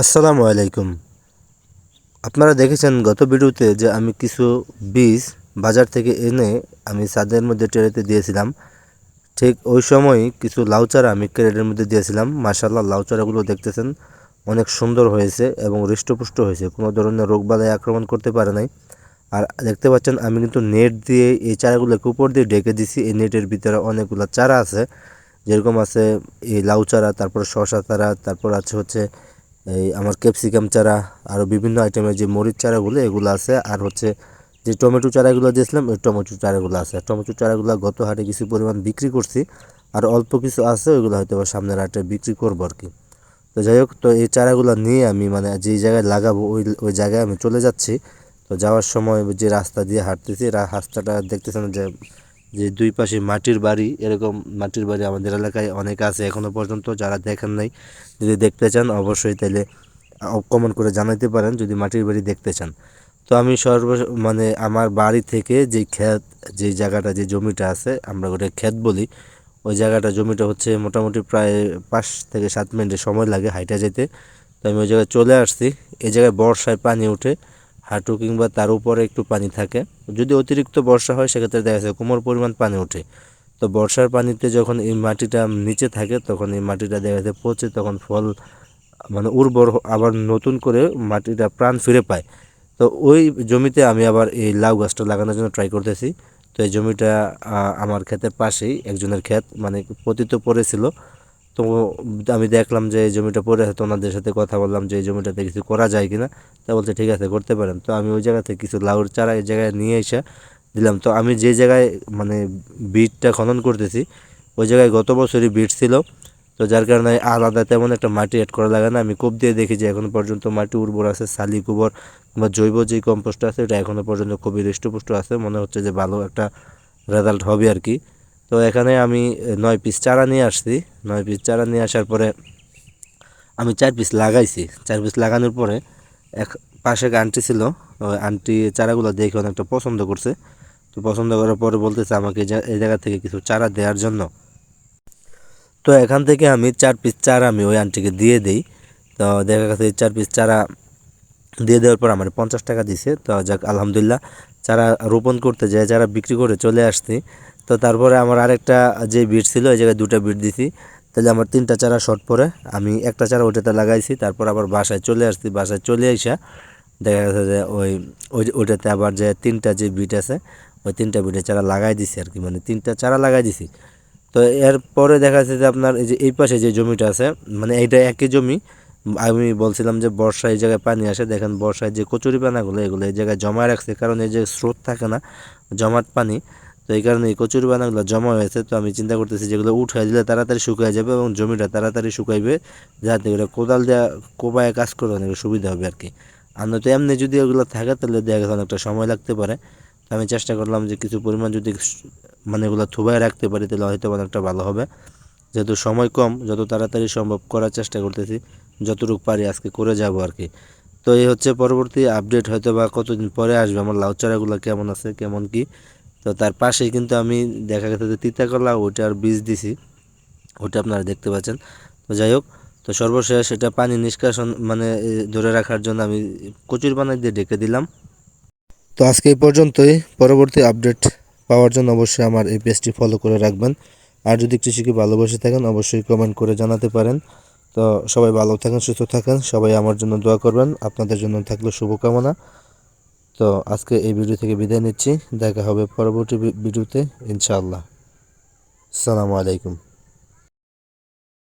আসসালামু আলাইকুম। আপনারা দেখেছেন গত ভিডিওতে যে আমি কিছু বীজ বাজার থেকে এনে আমি ছাদের মধ্যে ট্রেতে দিয়েছিলাম। ঠিক ওই সময় কিছু লাউ চারা আমি ক্রেটের মধ্যে দিয়েছিলাম। মাসাল্লাহ লাউ চারাগুলো দেখতেছেন অনেক সুন্দর হয়েছে এবং হৃষ্টপুষ্ট হয়েছে। কোনো ধরনের রোগবালাই আক্রমণ করতে পারে নাই। আর দেখতে পাচ্ছেন, আমি কিন্তু নেট দিয়ে এই চারাগুলোকে উপর দিয়ে ডেকে দিছি। এই নেটের ভিতরে অনেকগুলো চারা আছে। যেরকম আছে এই লাউ চারা তারপর শশা চারা, তারপর আছে হচ্ছে এই আমার ক্যাপসিকাম চারা আরও বিভিন্ন আইটেমের যে মরিচ চারাগুলো, এগুলো আছে। আর হচ্ছে যে টমেটো চারাগুলো দিয়েছিলাম ওই টমেটো চারাগুলো আছে। টমেটো চারাগুলো গত হাটে কিছু পরিমাণ বিক্রি করছি। আর অল্প কিছু আছে ওইগুলো হয়তো সামনের হাটে বিক্রি করব আর কি। তো যাই হোক, তো এই চারাগুলো নিয়ে আমি মানে যেই জায়গায় লাগাবো, ওই ওই জায়গায় আমি চলে যাচ্ছি। তো যাওয়ার সময় যে রাস্তা দিয়ে হাঁটতেছি রাস্তাটা দেখতেছেন যে যে দুই পাশে মাটির বাড়ি, এরকম মাটির বাড়ি আমাদের এলাকায় অনেক আছে এখনও পর্যন্ত, যারা দেখেন নাই, যদি দেখতে চান অবশ্যই তাহলে কমেন্ট করে জানাতে পারেন, যদি মাটির বাড়ি দেখতে চান। তো আমি সর্ব মানে আমার বাড়ি থেকে যে ক্ষেত, যে জায়গাটা, যে জমিটা আছে, আমরা ওটা ক্ষেত বলি, ওই জায়গাটা, জমিটা হচ্ছে মোটামুটি প্রায় পাঁচ থেকে সাত মিনিটের সময় লাগে হাইটা যেতে। তো আমি ওই জায়গায় চলে আসছি, এই জায়গায় বর্ষায় পানি ওঠে। হাঁটু কিংবা তার উপরে একটু পানি থাকে। যদি অতিরিক্ত বর্ষা হয়, সেক্ষেত্রে দেখা যায় কোমর পরিমাণ পানি ওঠে। তো বর্ষার পানিতে যখন এই মাটিটা নিচে থাকে, তখন এই মাটিটা দেখা যায় পচে, তখন ফল মানে উর্বর আবার নতুন করে মাটিটা প্রাণ ফিরে পায়। তো ওই জমিতে আমি আবার এই লাউ গাছটা লাগানোর জন্য ট্রাই করতেছি। তো এই জমিটা আমার ক্ষেতের পাশেই একজনের ক্ষেত মানে পতিত পড়েছিল। তো আমি দেখলাম যে এই জমিটা পড়ে আছে, তো ওনাদের সাথে কথা বললাম যে এই জমিটাতে কিছু করা যায় কিনা। তা বলছে, ঠিক আছে, করতে পারেন। তো আমি ওই জায়গাতে কিছু লাউর চারা এই জায়গায় নিয়ে এসে দিলাম। তো আমি যে জায়গায় মানে বীজটা খনন করতেছি, ওই জায়গায় গত বছরই বীজ ছিল। তো যার কারণে আলাদা তেমন একটা মাটি অ্যাড করা লাগে না। আমি কোপ দিয়ে দেখি যে এখনও পর্যন্ত মাটি উর্বর আছে, শালি গোবর বা জৈব যে কম্পোস্ট আছে এটা এখনও পর্যন্ত খুবই হৃষ্টপুষ্ট আছে। মনে হচ্ছে যে ভালো একটা রেজাল্ট হবে আর কি। তো এখানে আমি নয় পিস চারা নিয়ে আসছি। নয় পিস চারা নিয়ে আসার পরে আমি চার পিস লাগাইছি। চার পিস লাগানোর পরে এক পাশে এক আন্টি ছিল। ওই আন্টি চারাগুলো দেখে অনেকটা পছন্দ করছে। তো পছন্দ করার পরে বলতেছে আমাকে এই জায়গা থেকে কিছু চারা দেওয়ার জন্য। তো এখান থেকে আমি চার পিস চারা আমি ওই আন্টিকে দিয়ে দিই। তো দেখা গেছে চার পিস চারা দিয়ে দেওয়ার পর আমার পঞ্চাশ টাকা দিছে। তো যাক, আলহামদুলিল্লাহ। চারা রোপণ করতে যায়, যারা বিক্রি করে চলে আসছি, তো তারপরে আমার আরেকটা যে বিট ছিল, ওই জায়গায় দুটা বিট দিছি। তাহলে আমার তিনটা চারা শর্ট পরে, আমি একটা চারা ওইটাতে লাগাইছি, তারপর আবার বাসায় চলে আসছি। বাসায় চলে আইসা দেখা গেছে যে ওই ওই ওইটাতে আবার যে তিনটা যে বিট আছে, ওই তিনটা বিটের চারা লাগাই দিছি আর কি মানে তিনটা চারা লাগাই দিছি। তো এরপরে দেখা যাচ্ছে যে আপনার এই যে এই পাশে যে জমিটা আছে মানে এইটা একই জমি আমি বলছিলাম যে বর্ষায় এই জায়গায় পানি আসে, দেখেন বর্ষায় যে কচুরি পানাগুলো, এগুলো এই জায়গায় জমা রাখছে, কারণ এই যে স্রোত থাকে না, জমাট পানি, তো এই কারণে এই কচুরি পানাগুলো জমা হয়েছে, তো আমি চিন্তা করতেছি যেগুলো উঠাই দিলে তাড়াতাড়ি শুকিয়ে যাবে এবং জমিটা তাড়াতাড়ি শুকাইবে, যাতে করে কোদাল দেওয়া কোপায় কাজ করতে অনেক সুবিধা হবে আর কি আর নয়তো এমনি যদি ওগুলো থাকে, তাহলে দেখা গেছে অনেকটা সময় লাগতে পারে। তো আমি চেষ্টা করলাম যে কিছু পরিমাণ যদি মানে এগুলো থুবায় রাখতে পারি, তাহলে হয়তো অনেকটা ভালো হবে। যেহেতু সময় কম, যত তাড়াতাড়ি সম্ভব করার চেষ্টা করতেছি। যতটুকু পারি আজকে করে যাব আর কি। তো এই হচ্ছে পরবর্তী আপডেট হয়তো বা কতদিন পরে আসবে, আমার লাউ চারাগুলো কেমন আছে, কেমন কি? তো তার পাশেই কিন্তু আমি দেখা গেছে যে তিতা কলা ওইটার বীজ দিছি ওটা আপনারা দেখতে পাচ্ছেন। তো যাই হোক, তো সর্বশেষ এটা পানি নিষ্কাশন মানে ধরে রাখার জন্য আমি কচুর পানা দিয়ে ডেকে দিলাম। তো আজকে এই পর্যন্তই, পরবর্তী আপডেট পাওয়ার জন্য অবশ্যই আমার এই পেজটি ফলো করে রাখবেন। আর যদি কৃষিকে ভালোবেসে থাকেন, অবশ্যই কমেন্ট করে জানাতে পারেন। তো সবাই ভালো থাকেন, সুস্থ থাকেন। সবাই আমার জন্য দোয়া করবেন। আপনাদের জন্য থাকল শুভকামনা। তো আজকে এই ভিডিও থেকে বিদায় নিচ্ছি। দেখা হবে পরবর্তী ভিডিওতে ইনশাআল্লাহ। আসসালামু আলাইকুম।